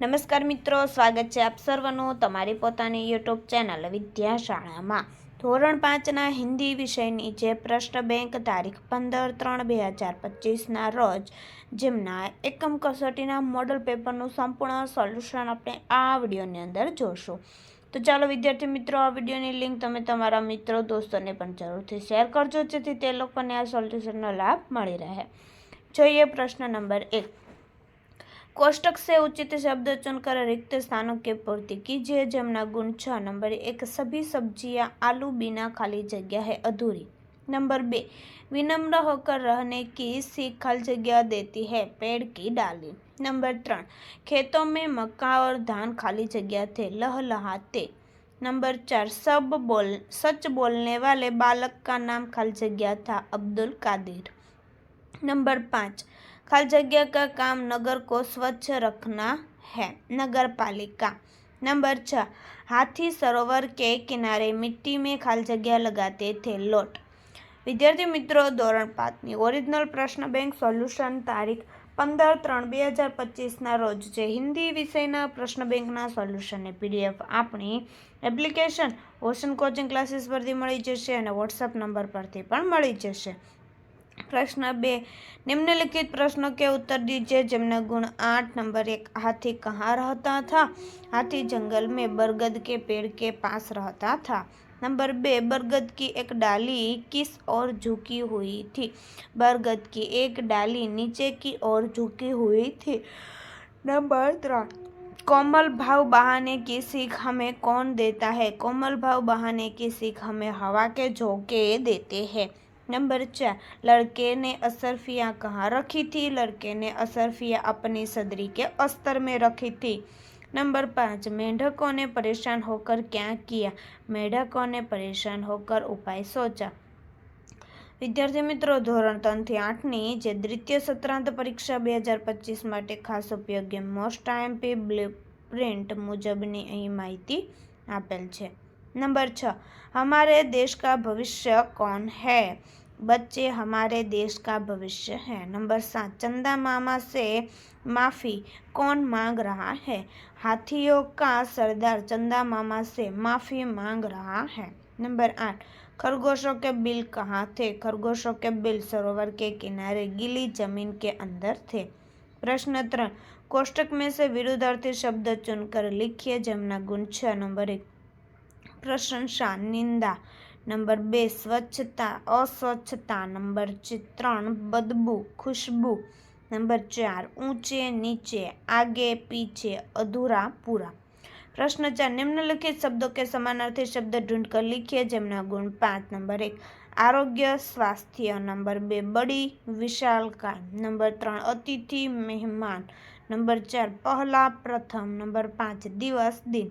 નમસ્કાર મિત્રો, સ્વાગત છે આપ સર્વનું તમારી પોતાની યુટ્યુબ ચેનલ વિદ્યાશાળામાં. ધોરણ પાંચના હિન્દી વિષયની જે પ્રશ્ન બેંક તારીખ પંદર ત્રણ બે હજાર પચીસના રોજ જેમના એકમ કસોટીના મોડલ પેપરનું સંપૂર્ણ સોલ્યુશન આપણે આ વિડીયોની અંદર જોશું. તો ચાલો વિદ્યાર્થી મિત્રો, આ વિડીયોની લિંક તમે તમારા મિત્રો દોસ્તોને પણ જરૂરથી શેર કરજો, જેથી તે લોકોને આ સોલ્યુશનનો લાભ મળી રહે. જોઈએ પ્રશ્ન નંબર એક. कोष्टक से उचित शब्द चुनकर रिक्त स्थानों की पूर्ति कीजिए जमना गुण छ। नंबर एक, सभी सब्ज़ियाँ आलू बिना खाली जगह है, अधूरी। नंबर बे, विनम्र होकर रहने की सीख खाली जगह देती है, पेड़ की डाली। नंबर त्रण, खेतों में मक्का और धान खाली जगह थे, लहलहाते। नंबर चार, सब बोल, सच बोलने वाले बालक का नाम खाली जगह था, अब्दुल कादिर। नंबर पाँच खाली जगह का काम नगर को स्वच्छ रखना है नगर पालिका नंबर छः हाथी सरोवर के किनारे मिट्टी में खाली जगह लगाते थे लोट વિદ્યાર્થી મિત્રો ધોરણ પાંચની ઓરિજિનલ પ્રશ્ન બેંક સોલ્યુશન તારીખ પંદર ત્રણ બે હજાર પચીસના રોજ જે હિન્દી વિષયના પ્રશ્ન બેંકના સોલ્યુશનની પીડીએફ આપણી એપ્લિકેશન ઓશન કોચિંગ ક્લાસીસ પરથી મળી જશે અને વોટ્સઅપ નંબર પરથી પણ મળી જશે प्रश्न बे निम्नलिखित प्रश्नों के उत्तर दीजिए जमना गुण आठ नंबर एक हाथी कहाँ रहता था हाथी जंगल में बरगद के पेड़ के पास रहता था नंबर बे बरगद की एक डाली किस ओर झुकी हुई थी बरगद की एक डाली नीचे की ओर झुकी हुई थी नंबर तीन कोमल भाव बहाने की सीख हमें कौन देता है कोमल भाव बहाने की सीख हमें हवा के झोंके देते हैं नंबर चार लड़के ने असरफिया कहाँ रखी थी लड़के ने असरफिया अपनी सदरी के अस्तर में रखी थी नंबर पाँच मेढकों ने परेशान होकर क्या किया मेढकों ने परेशान होकर उपाय सोचा વિદ્યાર્થી મિત્રો ધોરણ ત્રણથી આઠની જે દ્વિતીય સત્રાંત પરીક્ષા બે હજાર પચીસ માટે ખાસ ઉપયોગી મોસ્ટ આઈએમપી બ્લુ પ્રિન્ટ મુજબની અહીં માહિતી આપેલ છે नंबर छः, हमारे देश का भविष्य कौन है? बच्चे, हमारे देश का भविष्य है। नंबर सात, चंदा मामा से माफ़ी कौन मांग रहा है? हाथियों का सरदार चंदा मामा से माफ़ी मांग रहा है। नंबर आठ, खरगोशों के बिल कहाँ थे? खरगोशों के बिल सरोवर के किनारे, गीली ज़मीन के अंदर थे। प्रश्न त्रण कोष्टक में से विरुद्धार्थी शब्द चुनकर लिखिए जमुना गुण नंबर एक પ્રશંસા, નિંદા. નંબર બે, સ્વચ્છતા, અસ્વચ્છતા. નંબર ત્રણ, બદબુ, ખુશ્બુ. નંબર ચાર, ઊંચે, નીચે, આગે, પીછે, અધૂરા, પૂરા. પ્રશ્ન ચાર, નિમ્નલિખિત શબ્દો કે સમાનાર્થી શબ્દ ઢૂંઢ કર લીખીએ જેમના ગુણ પાંચ. નંબર એક, આરોગ્ય, સ્વાસ્થ્ય. નંબર બે બડી વિશાલકાય નંબર ત્રણ, અતિથિ, મહેમાન. નંબર ચાર, પહેલા, પ્રથમ. નંબર પાંચ, દિવસ, દિન.